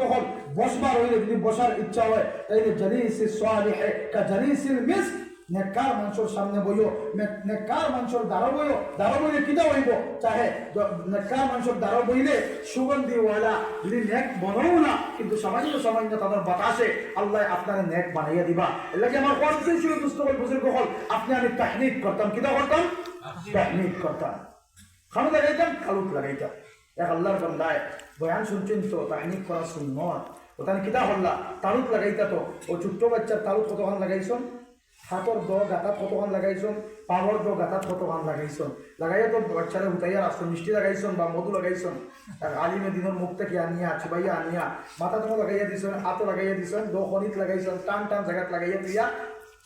হল বসবার হইলে যদি বসার ইচ্ছা হয় তাইলে জালিসি সালিহে কা জালিসিল মিস নেককার মানুষের সামনে বইও নেককার মানুষের বইও বইলে কিটা হইব? চাহে নেককার মানুষের বইলে সুগন্ধি ওয়ালা যদি নেক বনাও না কিন্তু সামান্য সামান্য তাদের বাতাসে আল্লাহ আপনার নেক বানাইয়া দিবা। এলাকে আমার কষ্ট ছিল দুস্থ হল বুজুর্গ হল আপনি আমি তাহনিক করতাম কিটা করতাম? তাহনিক। করতাম। খালু লাগাইতাম খালুক লাগাইতাম। এক আল্লাহর বান্দায় বয়ান শুনছেন তো তাহনিক করা সুন্নত ওখানে কিতা হল্লা? তালুক লাগাইতা তো। ও ছোট্ট বাচ্চার তালুক কতক্ষণ লাগাইছন? হাতর দ গাতাত কতক্ষণ লাগাইছন? পাওয়ার দ গাতাত কতক্ষণ লাগাইছন? লাগাইয়া তো বাচ্চারা উঠাইয়া রাখছন মিষ্টি লাগাইছন বা মধু লাগাইছন? আলিমে দিনের মুখ থেকে আনিয়া চিবাইয়া আনিয়া? মাথা তোমার লাগাইয়া দিছন, হাতও লাগাইয়া দিছন, দ খনিত লাগাইছন, টান টান জায়গাত লাগাইয়া দিয়া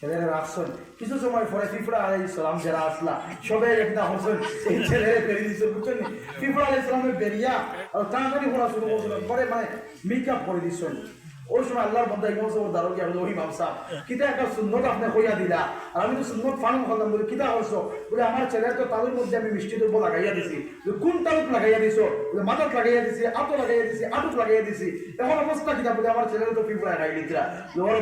ছেলেরা রাখছেন কিছু সময় পরে পিঁপড়া আলাই ইসলাম যারা আসলা, সবাই একটা হোসেন এই ছেলেরা বেরিয়ে দিচ্ছে বুঝছেন? পিঁপড়া আলাই ইসলামের বেরিয়া, আর তাড়াতাড়ি পড়া শুরু করছিলেন পরে মানে মেকআপ করে দিচ্ছেন ওই সময় আল্লাহর বন্ধা ইমাম সাহেব দারো গিয়া বলে ওই ইমাম সাহেব কিতা একটা সুন্নত আপনি কইয়া দিলা। আর আমি তো সুন্নত ফানুম করলাম বলে কিতা হইছো বলে আমার ছেলের তো তালুর মধ্যে আমি মিষ্টি দ্রব্য লাগাইয়া দিছি। কোন তালুক লাগাইয়া দিছো? বলে মাথাত লাগাইয়া দিছি আতো লাগাইয়া দিছি আটুক লাগাইয়া দিছি। এখন অবস্থা কিতা? বলে আমার ছেলের তো পিঁপড়া লাগাই দিতরা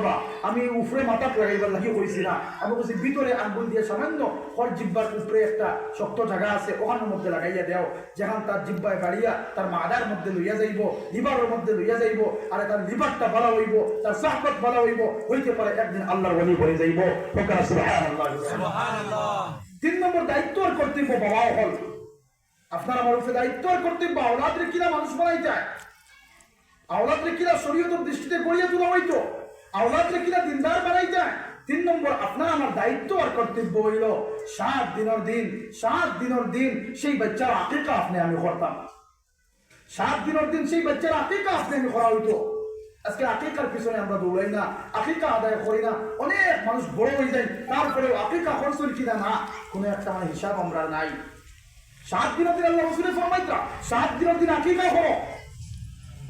বা আমি উফরে মাথাত লাগাইবার লাগি কইছি না। আমি বলছি, ভিতরে আঙ্গুল দিয়ে সামান্য হর জিব্বার উপরে একটা শক্ত জায়গা আছে, ওখানের মধ্যে লাগাইয়া দেও। যেখান তার জিব্বায় বাড়িয়া তার মাদার মধ্যে লইয়া যাইব, লিভারের মধ্যে লইয়া যাইব, আর তার লিভারটা ভালো হইব তার সাহবত ভালো হইব হইতে পারে একদিন আল্লাহর ওলি হয়ে যাইব। ফোকা সুবহানাল্লাহ। তিন নম্বর দায়িত্ব আর কর্তব্য বাবাও হল। আপনার আমার দায়িত্ব আর কর্তব্য আওলাদরে কিনা মানুষ বানাই যায় আওলাদরে কিনা শরীয়তের দৃষ্টিতে গড়িয়ে তোলা হইতো? আওলাদরে কিনা দিনদার বানাই যায় তিন নম্বর আপনার আমার দায়িত্ব আর কর্তব্য হইল সাত দিনের দিন সাত দিনের দিন সেই বাচ্চার আকিকা আপনি আমি করতাম। সাত দিনের দিন সেই বাচ্চার আকিকা আপনি আমি করা হইতো। আজকে আকিকার পিছনে আমরা দৌড়াই না আকিকা আদায় করি না। অনেক মানুষ বড় হয়ে যায়, তারপরেও আকিকা করছেন কিনা না? কোনো একটা মানে হিসাব আমরা নাই। সাত দিনের দিন আল্লাহ রসুলের ফরমাইত্রা, সাত দিনের দিন আকিকা করো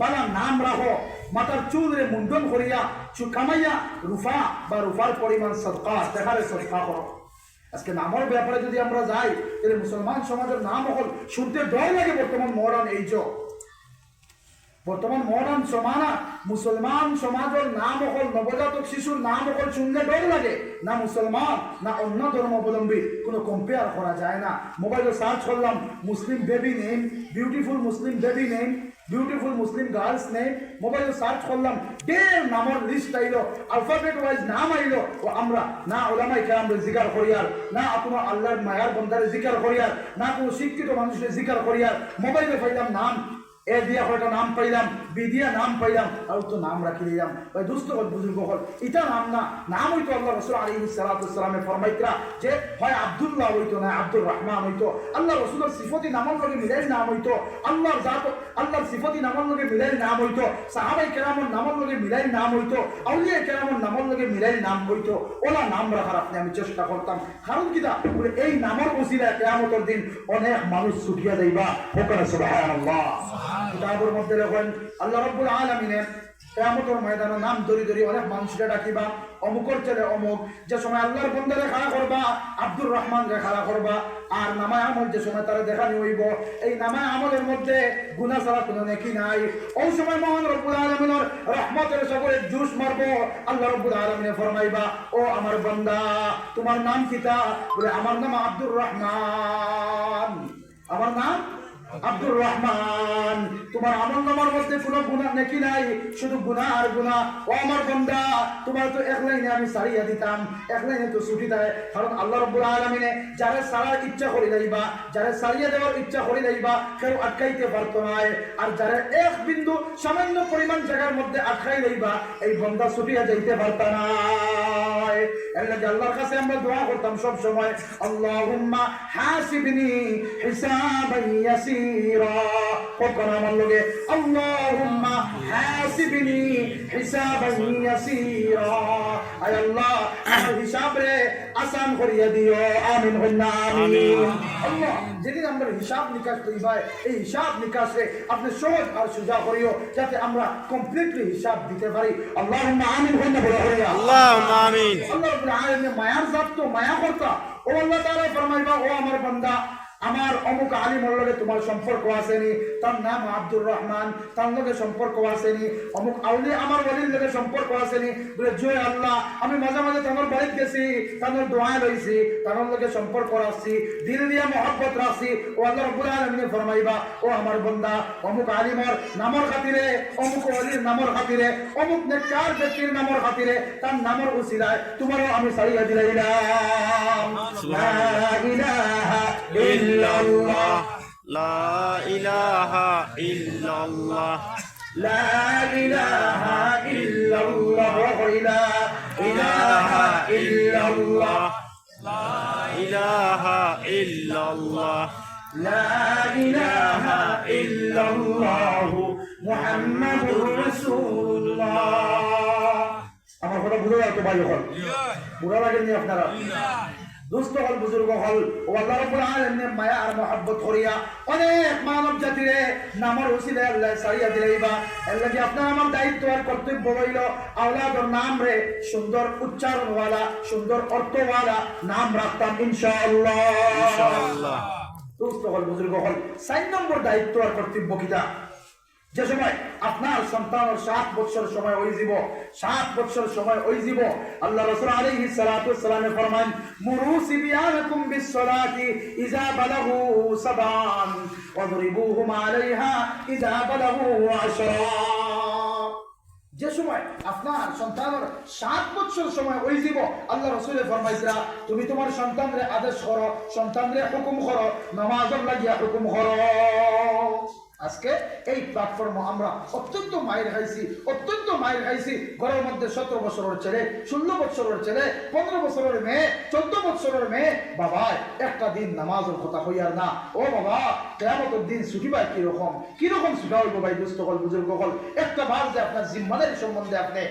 বালা নাম রাখো, মাথার চুল রে মুন্ডন করিয়া চু কামাইয়া, রুফা বা রুফার পরিমাণ সদকা দেখারে সদকা করো আজকে নামের ব্যাপারে যদি আমরা যাই, তাহলে মুসলমান সমাজের নাম হল শুনতে ডর লাগে বর্তমান মডার্ন এইজ বর্তমান মডার্ন সমানা, মুসলমান সমাজের নাম হল নবজাতক শিশুর নাম হল শুনলে ডর লাগে, না মুসলমান, না অন্য ধর্মাবলম্বী, কোনো কম্পেয়ার করা যায় না। মোবাইলে সার্চ করলাম, Muslim baby name beautiful Muslim baby name beautiful Muslim girls name মোবাইলে সার্চ করলাম ডের নামের লিস্ট আইলো আলফাবেট ওয়াইজ নাম আইলো, ও আমরা, না ওলামাই কেরামরে জিকার করিয়ার, না আপনার আল্লাহর মায়ার বন্দারে জিকার করিয়ার, না কোনো শিক্ষিত মানুষের জিকার করিয়ার, মোবাইলে পাইলাম নাম এ দিয়া হয়তো নাম পাইলাম, বি দিয়া নাম পাইলাম আর তো নাম রাখি দিলাম। ভাই দুস্থ বুজুর্গ হল। এটা নাম না, নাম হইতো আল্লাহ রসুল আলী সালাতামের ফরমাইত্রা যে, হয় আব্দুল্লাহ হইতো না, আব্দুর রহমান হইতো। আল্লাহ রসুলের সিফতি নামের লগে মিলাই নাম হইতো। আল্লাহর জাত, আল্লাহর সিফতি নামের লগে মিলাই নাম হইতো। সাহাবাই কেরামর নামের লগে মিলাই নাম হইতো। আউলিয়া কেরামর নামের লগে মিলাই নাম হইতো। ওলা নাম রাখার আপনি আমি চেষ্টা করতাম। কারণ কিনা বলে, এই নামের বসিলা কেয়ামতের দিন অনেক মানুষ ছুটিয়া যাইবা। ওখানে সুবহানাল্লাহ। কিতাবের মধ্যে লেখেন আল্লাহ রব্বুল আলমিনের কেয়ামতের ময়দানে নাম ধরি ধরি অনেক মানুষকে ডাকিবা, অমুকর ছেলে অমুক, যে সময় আল্লাহর বন্দারে খাড়া করবা, আব্দুর রহমান রে খাড়া করবা, আর নামায় আমল যে সময় তারা দেখানি হইব, এই নামায় আমলের মধ্যে গুনা ছাড়া কোনো নেকি নাই। ওই সময় মহান রব্বুল আলমিনের রহমতের সকলে জুস মারবো, আল্লাহ রব্বুল আলমিনে ফরমাইবা, ও আমার বন্দা, তোমার নাম কিতা বলে, আমার নাম আব্দুর রহমান। আমার নাম আব্দুর রহমান। তোমার আমল নামার মধ্যে কোনো গুণা নাকি নাই, শুধু গুণা আর গুণা ও আমার বন্দা, তোমার তো এক লাইনে আমি সারিয়া দিতাম, এক লাইনে তো ছুটি দেয়। কারণ আল্লাহ রব্বুল আলমিনে যারা সারার ইচ্ছা করে যাইবা যারা সারিয়া দেওয়ার ইচ্ছা করে যাইবা কেউ আটকাইতে পারতো না। আর যারা এক বিন্দু সামান্য পরিমাণ জায়গার মধ্যে আটকাই যাইবা এই বন্দা ছুটিয়া যাইতে পারত না। এর আল্লাহর কাছে আমরা দোয়া করতাম সব সময়, আল্লাহুম্মা হাসিবনি হিসাবান ইয়াসীরা। আমার বলে আল্লাহুম্মা হাসিবনি হিসাবান ইয়াসীরা। আয় আল্লাহ আমার হিসাব রে আসান করিয়া দিও। আমিন হইনা আমিন। আল্লাহ যেদিন আমরা হিসাব নিকাশ করি ভাই এই হিসাব নিকাশ রে আপনি সহজ আর সুজা করিও যাতে আমরা কমপ্লিটলি হিসাব দিতে পারি। আল্লাহুম্মা আমিন হইনা বলে হইয়া। আল্লাহুম্মা আমিন। আল্লাহ রাব্বুল আলামিন মায়ার জাত তো মায়া করতা ও আল্লাহ তাআলা ফরমাইবা ও আমার বান্দা আমার অমুক আলিমর লগে তোমার সম্পর্ক আসেনি তার নাম আব্দুর রহমান তার লগে সম্পর্ক আসেনি। অমুক আউলি আমার বলির লগে সম্পর্ক আসেনি। বলে জয় আল্লাহ আমি মাঝে মাঝে তানোর বাড়িতে গেছি তানোর দোয়া লইছি তানোর লগে সম্পর্ক রাখছি দিল দিয়া মহব্বত রাখছি। ও আল্লাহ রব্বুল আলামিনে ফরমাইবা ও আমার বন্দা অমুক আলিমর নামর খাতিরে অমুক অলির নামর খাতিরে অমুক নেককার ব্যক্তির নামর খাতিরে তার নামর উসিলায় তোমারও আমি সারিয়া দিলাইলাম লা ইলাহা ইল্লাল্লাহ লা ইলাহা ইল্লাল্লাহ لا إله إلا الله لا إله إلا الله ইলাহা ইল্লাল্লাহ لا إله إلا الله محمد رسول الله আমার কথা বুঝে যাও তো ভাই হল বুড়া লাগেননি আপনারা দুস্থ হল বুজুর্গ হল। ও আল্লাহ রাব্বুল আলামিনের মায়া আর মহব্বত করিয়া অনেক মানব জাতিরে নামর উসিলে আল্লাহ সারিয়া দিলাইবা। আল্লাহ যে আপনার আমার দায়িত্ব আর কর্তব্য হইল আওলাদর নাম রে সুন্দর উচ্চারণওয়ালা সুন্দর অর্থওয়ালা নাম রাখতাম ইনশাআল্লাহ। ইনশাআল্লাহ। দুস্থ হল বুজুর্গ হল। চার নম্বর দায়িত্ব আর কর্তব্য কিতা? যে সময় আপনার সন্তানের সাত বছর সময় ওই জীব সাত বছর সময় ওই জীব আল্লাহ রাসূল আলাইহিস সালাতু ওয়াসসালামে ফরমান মুরু সিবিয়ানাকুম বিস-সালাতি ইযা বালাগু সাবান, ওয়াদরিবুহুম আলাইহা বালাগু আশরা. যে সময় আপনার সন্তানের সাত বছর সময় ওই জীব আল্লাহ রসুলে ফরমাইছিলা তুমি তোমার সন্তানরে আদেশ করো, সন্তানরে হুকুম করো, নামাজর লাগিয়া হুকুম করো। আজকে এই প্ল্যাটফর্ম আমরা অত্যন্ত মায়ের খাইছি, অত্যন্ত মায়ের খাইছি। ঘরের মধ্যে সতেরো বছরের ছেলে, ষোলো বছরের ছেলে, পনেরো বছরের মেয়ে, চোদ্দ বছরের মেয়ে। বাবা, একটা দিন নামাজের কথা হইয়ার না। ও বাবা কেমতের দিন ছুটি পায় কীরকম? কীরকম ছুটা হইব ভাই দুস্থ হল বুজুর্গ হল একটা বার যে আপনার জিম্মাদারি সম্বন্ধে আপনি